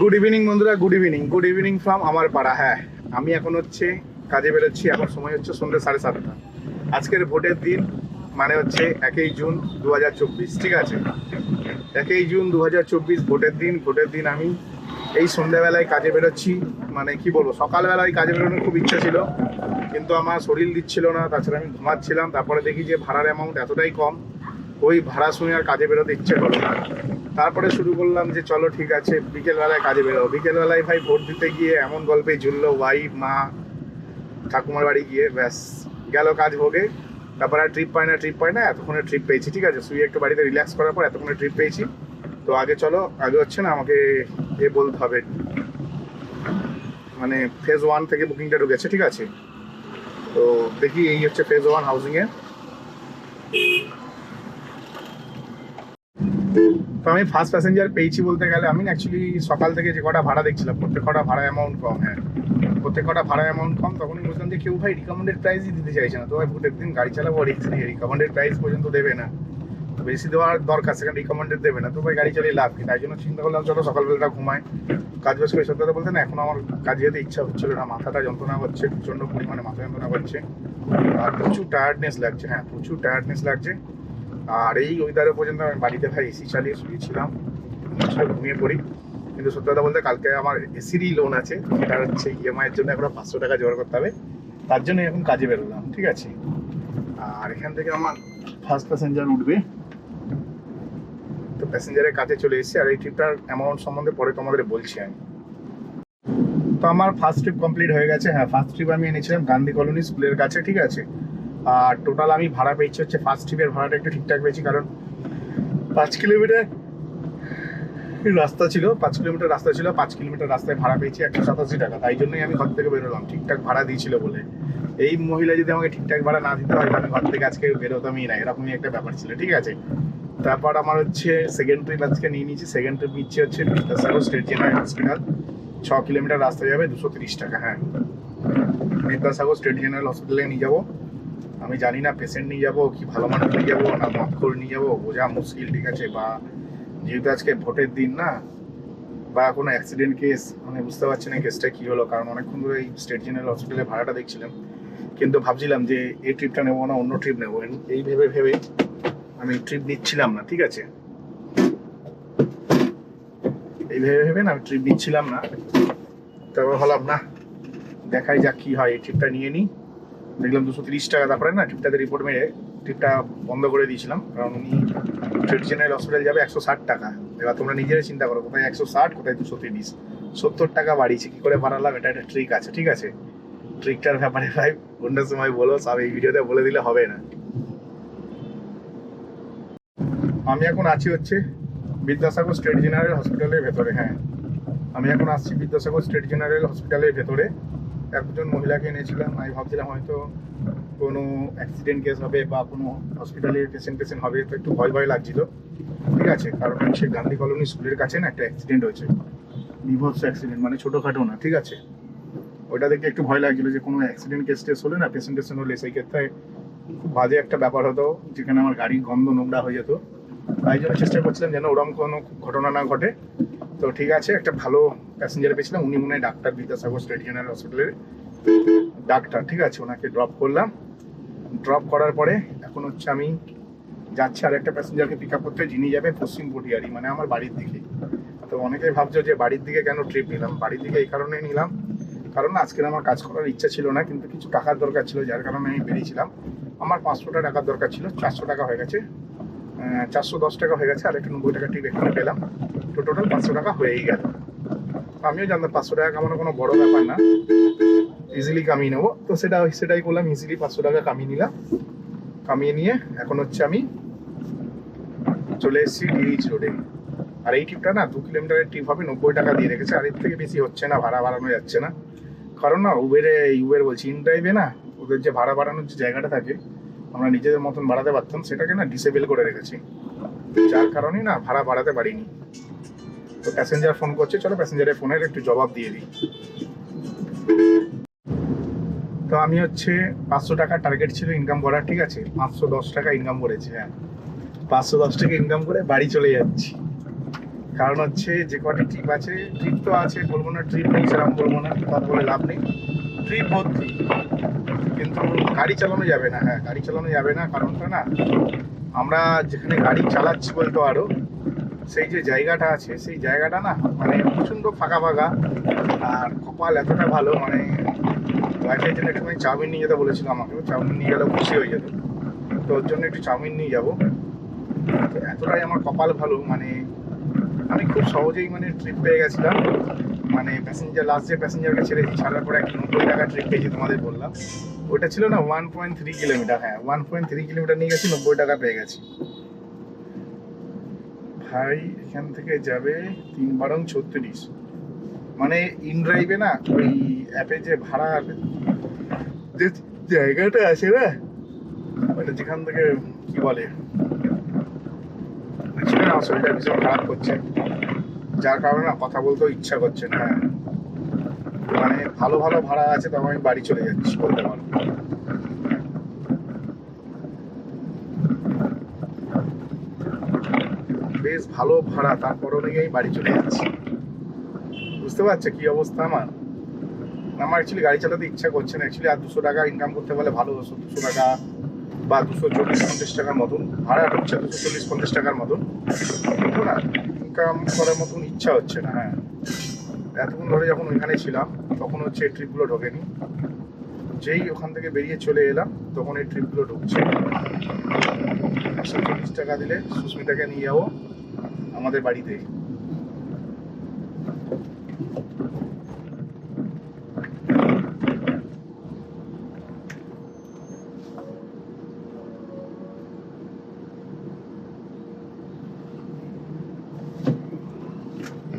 Good evening বন্ধুরা good evening good evening from আমার পাড়া হ্যাঁ। আমি এখন হচ্ছে কাজে বেরোচ্ছি এখন সময় হচ্ছে সন্ধ্যে সাড়ে সাতটা। আজকের ভোটের দিন মানে হচ্ছে একই জুন দু হাজার চব্বিশ, ঠিক আছে? একই জুন দু হাজার চব্বিশ ভোটের দিন ভোটের দিন আমি এই সন্ধ্যাবেলায় কাজে বেরোচ্ছি মানে কি বলব, সকালবেলায় কাজে বেরোনোর খুব ইচ্ছা ছিল, কিন্তু আমার শরীর দিচ্ছিল না, তাছাড়া আমি ঘুমাচ্ছিলাম, তারপরে দেখি যে ভাড়ার অ্যামাউন্ট এতটাই কম, ওই ভাড়া শুনে আর কাজে বেরোতে ইচ্ছে হলো না। তারপরে শুরু করলাম যে চলো ঠিক আছে, বিকেলবেলায় কাজে বেরোবো। বিকেলবেলায় ভাই ভোট দিতে গিয়ে এমন গল্পে ঝুললো ওয়াইফ মা, ঠাকুমার বাড়ি গিয়ে ব্যাস, গেল কাজ ভোগে। তারপরে আর ট্রিপ পায় না ট্রিপ পায় না, এতক্ষণে ট্রিপ পেয়েছি, ঠিক আছে? শুয়ে একটু বাড়িতে রিল্যাক্স করার পর এতক্ষণে ট্রিপ পেয়েছি। তো আগে চলো, আগে হচ্ছে না আমাকে এ বলতে হবে। মানে ফেজ ওয়ান থেকে বুকিংটা ঢুকেছে, ঠিক আছে? তো দেখি এই হচ্ছে ফেজ ওয়ান হাউজিংয়ে তো আমি ফার্স্ট প্যাসেঞ্জার পেয়েছি বলতে গেলে, আমি অ্যাকচুয়ালি সকাল থেকে যে কটা ভাড়া দেখছিলাম, প্রত্যেক কটা ভাড়া অ্যামাউন্ট কম হ্যাঁ। প্রত্যেক কটা ভাড়া অ্যামাউন্ট কম, তখনই বুঝলাম যে কেউ ভাই রিকমেন্ডেড প্রাইসই দিতে চাইছে না। তো ভাই প্রত্যেক দিন গাড়ি চালাবো রিক্স দিয়ে রিকমেন্ডেড প্রাইস পর্যন্ত দেবে না। বেশি দেওয়ার দরকার, সেখানে রিকমেন্ডেড দেবে না। তো ভাই গাড়ি চালিয়ে লাভ কি? তাই জন্য চিন্তা করলাম, চলো সকালবেলাটা ঘুমায় কাজ বাজ করে সত্যি কথা বলতে না, এখন আমার কাজ যেতে ইচ্ছা হচ্ছিল না, মাথাটা যন্ত্রণা করছে প্রচণ্ড পরিমাণে মাথা যন্ত্রণা করছে আর প্রচুর টায়ার্ডনেস লাগছে হ্যাঁ প্রচুর টায়ার্ডনেস লাগছে। আর এই ওয়েদারে পর্যন্ত আমি বাড়িতে ভাই এসি চালিয়ে শুয়েছিলাম। আসলে ঘুমিয়ে পড়ি। কিন্তু সত্যি কথা বলতে কালকে আমার এসিরই লোন আছে। সেটা হচ্ছে ইএমআই এর জন্য এখন পাঁচশো টাকা জোগাড় করতে হবে। তার জন্য এখন কাজে বেরোলাম, ঠিক আছে? আর এখান থেকে আমার ফার্স্ট প্যাসেঞ্জার উঠবে। তো প্যাসেঞ্জারের কাছে চলে এসেছি। আর এই ট্রিপটার অ্যামাউন্ট সম্বন্ধে পরে তোমাদের বলছি আমি। তো আমার ফার্স্ট ট্রিপ কমপ্লিট হয়ে গেছে। হ্যাঁ ফার্স্ট ট্রিপ আমি এনেছিলাম গান্ধী কলোনি স্কুলের কাছে, ঠিক আছে? আর টোটাল আমি ভাড়া পেয়েছি হচ্ছে ফার্স্ট ট্রিপের ভাড়াটা একটু ঠিকঠাক পেয়েছি, কারণ পাঁচ কিলোমিটার রাস্তা ছিল, পাঁচ কিলোমিটার রাস্তা ছিল, পাঁচ কিলোমিটার রাস্তায় ভাড়া পেয়েছি একশো সাতাশি টাকা। তাই জন্যই আমি ঘর থেকে বেরোলাম, ঠিকঠাক ভাড়া দিয়েছিল বলে। এই মহিলা যদি আমাকে ঠিকঠাক ভাড়া না দিতে হয়, তাহলে ঘর থেকে আজকে বেরোতামই না, এরকমই একটা ব্যাপার ছিল, ঠিক আছে? তারপর আমার হচ্ছে সেকেন্ড ট্রিপ আজকে নিয়ে নিয়েছি সেকেন্ড ট্রিপ নিচ্ছে হচ্ছে বিদ্যাসাগর স্টেট জেনারেল হসপিটাল ছ কিলোমিটার রাস্তা যাবে, দুশো তিরিশ টাকা হ্যাঁ। বিদ্যাসাগর স্টেট জেনারেল হসপিটালে নিয়ে যাব। আমি জানি না পেশেন্ট নিয়ে যাব কি ভালো মানুষ নিয়ে যাব না মক্কর নিয়ে যাব, বোঝা মুশকিল, ঠিক আছে? বা যেহেতু আজকে ভোটের দিন না, বা কোনো অ্যাক্সিডেন্ট কেস মানে বুঝতে পারছি না কেসটা কী হলো, কারণ অনেকক্ষণ ধরে এই স্টেট জেনারেল হসপিটালে ভাড়াটা দেখছিলাম। কিন্তু ভাবছিলাম যে এই ট্রিপটা নেব না, অন্য ট্রিপ নেব। এই ভেবে ভেবে আমি ট্রিপ নিচ্ছিলাম না, ঠিক আছে? এই ভেবে ভেবে না আমি ট্রিপ নিচ্ছিলাম না। তারপর হলাম না, দেখাই যাক কি হয়, এই ট্রিপটা নিয়ে নিই। দেখলাম দুশো তিরিশ টাকা, তারপরে না ট্রিপটাতে রিপোর্ট মেরে ট্রিপটা বন্ধ করে দিয়েছিলাম। কারণ উনি স্টেট জেনারেল হসপিটাল যাবে একশো ষাট টাকা। এবার তোমরা নিজেরাই চিন্তা করো, কোথায় একশো ষাট, কোথায় দুশো তিরিশ? সত্তর টাকা বাড়িয়েছে, কী করে বাড়ালাম এটা একটা ট্রিক আছে, ঠিক আছে? ট্রিকটার ব্যাপারে ভাই, অন্য সময় বলো, সব এই ভিডিওতে বলে দিলে হবে না। আমি এখন আছি হচ্ছে বিদ্যাসাগর স্টেট জেনারেল হসপিটালের ভেতরে হ্যাঁ। আমি এখন আসছি বিদ্যাসাগর স্টেট জেনারেল হসপিটালের ভেতরে। একজন মহিলাকে এনেছিলাম, আমি ভাবছিলাম হয়তো কোনো অ্যাক্সিডেন্ট কেস হবে বা কোনো হসপিটালে পেশেন্ট টেশেন্ট হবে, তো একটু ভয় ভয় লাগছিল। ঠিক আছে, কারণ সে গান্ধী কলোনি স্কুলের কাছে না একটা অ্যাক্সিডেন্ট হয়েছে। বিভৎস অ্যাক্সিডেন্ট মানে ছোটোখাটো না, ঠিক আছে? ওইটা দেখে একটু ভয় লাগছিল যে কোনো অ্যাক্সিডেন্ট কেস টেস হলে না পেশেন্ট টেশেন্ট হলে সেই ক্ষেত্রে খুব বাজে একটা ব্যাপার হতো, যেখানে আমার গাড়ির গন্ধ নোংরা হয়ে যেত। তাই জন্য চেষ্টা করছিলাম যেন ওরকম কোনো ঘটনা না ঘটে। তো ঠিক আছে, একটা ভালো প্যাসেঞ্জার পেয়েছিলাম, উনি মনে হয় ডাক্তার বিদ্যাসাগর স্টেট জেনারেল হসপিটালের ডাক্তার। ঠিক আছে, ওনাকে ড্রপ করলাম। ড্রপ করার পরে এখন হচ্ছে আমি যাচ্ছি আর একটা প্যাসেঞ্জারকে পিক আপ করতে, যিনি যাবে পশ্চিম পটিয়ারি মানে আমার বাড়ির দিকে। তো অনেকেই ভাবছ যে বাড়ির দিকে কেন ট্রিপ নিলাম? বাড়ির দিকে এই কারণেই নিলাম। কারণ না আজকে আমার কাজ করার ইচ্ছা ছিল না, কিন্তু কিছু টাকার দরকার ছিল, যার কারণে আমি বেরিয়েছিলাম। আমার পাঁচশোটা টাকার দরকার ছিল, চারশো টাকা হয়ে গেছে। চারশো দশ টাকা হয়ে গেছে, আর একটা নব্বই টাকা ট্রিপ এখানে পেলাম। তো টোটাল পাঁচশো টাকা হয়েই গেল। আমিও জানতাম পাঁচশো টাকা কামানো কোনো বড় ব্যাপার না। ইজিলি কামিয়ে নেব। তো সেটা, সেটাই করলাম ইজিলি পাঁচশো টাকা কামিয়ে নিলাম। কামিয়ে নিয়ে এখন হচ্ছে আমি চলে এসেছি ডিরিচ রোডে আর এই ট্রিপটা না দু কিলোমিটারের ট্রিপ হবে, নব্বই টাকা দিয়ে রেখেছে। আর এর থেকে বেশি হচ্ছে না, ভাড়া বাড়ানো যাচ্ছে না। কারণ না উবেরে উবের বলছি ইন ড্রাইভে না ওদের যে ভাড়া বাড়ানোর যে জায়গাটা থাকে, আমরা নিজেদের মতন বাড়াতে পারতাম, সেটাকে না ডিসেবল করে রেখেছি। যার কারণে না ভাড়া বাড়াতে পারিনি। তো প্যাসেঞ্জার ফোন করছে, চলো প্যাসেঞ্জারের ফোনের একটু জবাব দিয়ে দিই। তো আমি হচ্ছে পাঁচশো টাকা টার্গেট ছিল ইনকাম করার, ঠিক আছে? পাঁচশো দশ টাকা ইনকাম করেছি হ্যাঁ। পাঁচশো দশ টাকা ইনকাম করে বাড়ি চলে যাচ্ছি। কারণ হচ্ছে যে কটি ট্রিপ আছে ট্রিপ তো আছে, বলব না ট্রিপ নেই, সেরকম বলব না কথা বলে লাভ নেই। ট্রিপ ভর্তি কিন্তু গাড়ি চালানো যাবে না হ্যাঁ গাড়ি চালানো যাবে না, কারণটা না, আমরা যেখানে গাড়ি চালাচ্ছি বলতো পারো সেই যে জায়গাটা আছে, সেই জায়গাটা না মানে প্রচণ্ড ফাঁকা ফাঁকা। আর কপাল এতটা ভালো মানে ওয়াইফের জন্য একটুখানি চাউমিন নিয়ে যেতে বলেছিল আমাকে। চাউমিন নিয়ে গেলে খুশি হয়ে যেত। তো ওর জন্য একটু চাউমিন নিয়ে যাব। তো এতটাই আমার কপাল ভালো মানে আমি খুব সহজেই মানে ট্রিপ পেয়ে গেছিলাম। মানে প্যাসেঞ্জার লাস্ট যে প্যাসেঞ্জারকে ছেড়েছি, ছাড়ার পরে একটা নব্বই টাকা ট্রিপ পেয়েছি তোমাদের বললাম। ওটা ছিল না ওয়ান পয়েন্ট থ্রি কিলোমিটার হ্যাঁ ওয়ান পয়েন্ট থ্রি কিলোমিটার নিয়ে গেছি, নব্বই টাকা পেয়ে গেছি। ভাই এখান থেকে যাবে তিন বারং ছত্রিশ। মানে ইন ড্রাইভে না ওই অ্যাপে যে ভাড়া যে জায়গাটা আছে না মানে যেখান থেকে কি বলে? আসলে না ভীষণ খারাপ করছে। যার কারণে কথা বলতেও ইচ্ছা করছে না। মানে ভালো ভালো ভাড়া আছে, তখন আমি বাড়ি চলে যাচ্ছি বলতে পারো বেশ ভালো ভাড়া তারপর অনুযায়ী বাড়ি চলে যাচ্ছি। বুঝতে পারছ কি অবস্থা আমার? আমার অ্যাকচুয়ালি গাড়ি চালাতে ইচ্ছা করছে না। অ্যাকচুয়ালি আর দুশো টাকা ইনকাম করতে পারলে ভালো হতো, দুশো টাকা বা দুশো চল্লিশ, পঞ্চাশ টাকার মতন। ভাড়া হচ্ছে দুশো চল্লিশ, পঞ্চাশ টাকার মতন। কিন্তু না ইনকাম করার মতন ইচ্ছা হচ্ছে না হ্যাঁ। এতক্ষণ ধরে যখন ওইখানে ছিলাম, তখন হচ্ছে এই ট্রিপগুলো ঢোকেনি। যেই ওখান থেকে বেরিয়ে চলে এলাম, তখন এই ট্রিপগুলো ঢুকছে। একশো চল্লিশ টাকা দিলে সুস্মিতাকে নিয়ে যাব। আমাদের বাড়িতে।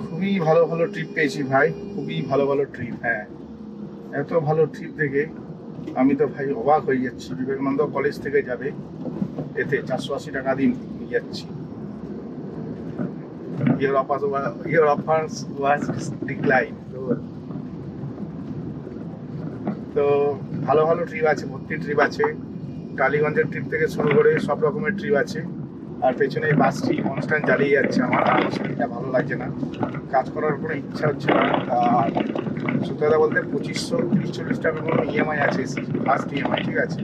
খুবই ভালো ভালো ট্রিপ পেয়েছি ভাই, খুবই ভালো ভালো ট্রিপ হ্যাঁ। এত ভালো ট্রিপ দেখে আমি তো ভাই অবাক হয়ে যাচ্ছি। বিবেকানন্দ কলেজ থেকে যাবে, এতে চারশো আশি টাকা দিন নিয়ে যাচ্ছি year offers year offers was decline তো তো ভালো ভালো ট্রিপ আছে, ভর্তি ট্রিপ আছে। টালিগঞ্জের ট্রিপ থেকে শুরু করে সব রকমের ট্রিপ আছে। আর পেছনে বাসটি কনস্ট্যান্ট চালিয়ে যাচ্ছে। আমার আর ভালো লাগছে না। কাজ করার কোনো ইচ্ছা হচ্ছে না। আর সত্যি কথা বলতে পঁচিশশো তিরিশ চল্লিশ টাকা কোনো ইএমআই আছে ফার্স্ট ইএমআই ঠিক আছে?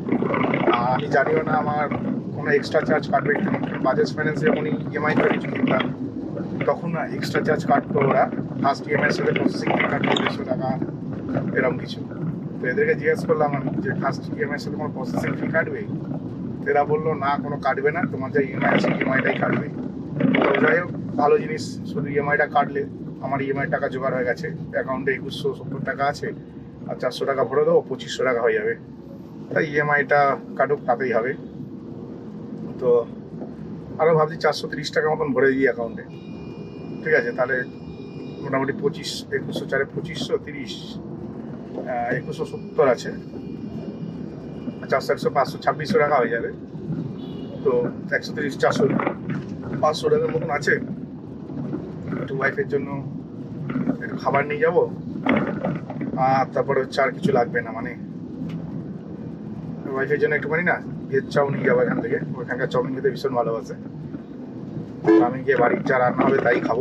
আর আমি জানিও না আমার কোনো এক্সট্রা চার্জ কাটবে বাজাজ ফাইন্যান্সে যখন ইএমআই করে কিছু কিনতাম তখন এক্সট্রা চার্জ কাটতো ওরা। ফার্স্ট ইএমআইয়ের সাথে প্রসেসিং ফি কাটতো দেড়শো টাকা, এরকম কিছু। তো এদেরকে জিজ্ঞেস করলাম আমি যে ফার্স্ট ইএমআইয়ের সাথে কোনো প্রসেসিং ফি কাটবে? এরা বলল, না, কোনো কাটবে না। তোমার যা ইএমআই আছে ইএমআইটাই কাটবে। তো যাই হোক, ভালো জিনিস, শুধু ইএমআইটা কাটলে আমার ইএমআই টাকা জোগাড় হয়ে গেছে। অ্যাকাউন্টে একুশশো সত্তর টাকা আছে, আর চারশো টাকা ভরে দেবো, পঁচিশশো টাকা হয়ে যাবে। তাই ইএমআইটা কাটুক, তাতেই হবে। তো আরও ভাবছি চারশো তিরিশ টাকা মতন ভরে দিই অ্যাকাউন্টে ঠিক আছে, তাহলে মোটামুটি পঁচিশ, একুশশো চারে পঁচিশশো, তিরিশ একুশশো সত্তর আছে। চারশো একশো পাঁচশো, ছাব্বিশশো টাকা হয়ে যাবে। তো একশো তিরিশ, চারশো, পাঁচশো টাকার মতন আছে। একটু ওয়াইফের জন্য একটু খাবার নিয়ে যাব। আর তারপরে হচ্ছে আর কিছু লাগবে না মানে ওয়াইফের জন্য একটুখানি না, ভেজ চাউ নিয়ে যাব এখান থেকে। ওখানকার চাউমিন খেতে ভীষণ ভালোবাসে। আমি গিয়ে বাড়ির যা রান্না হবে তাই খাব।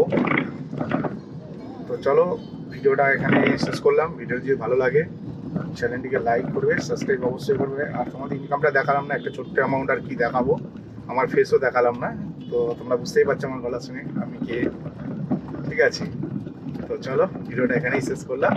তো চলো, ভিডিওটা এখানে শেষ করলাম। ভিডিও যদি ভালো লাগে, চ্যানেলটিকে লাইক করবে সাবস্ক্রাইব অবশ্যই করবে। আর তোমাদের ইনকামটা দেখালাম না, একটা ছোট্ট অ্যামাউন্ট আর কি দেখাবো। আমার ফেসও দেখালাম না, তো তোমরা বুঝতেই পারছ আমার গলা শুনে আমি কে। ঠিক আছে? তো চলো, ভিডিওটা এখানেই শেষ করলাম।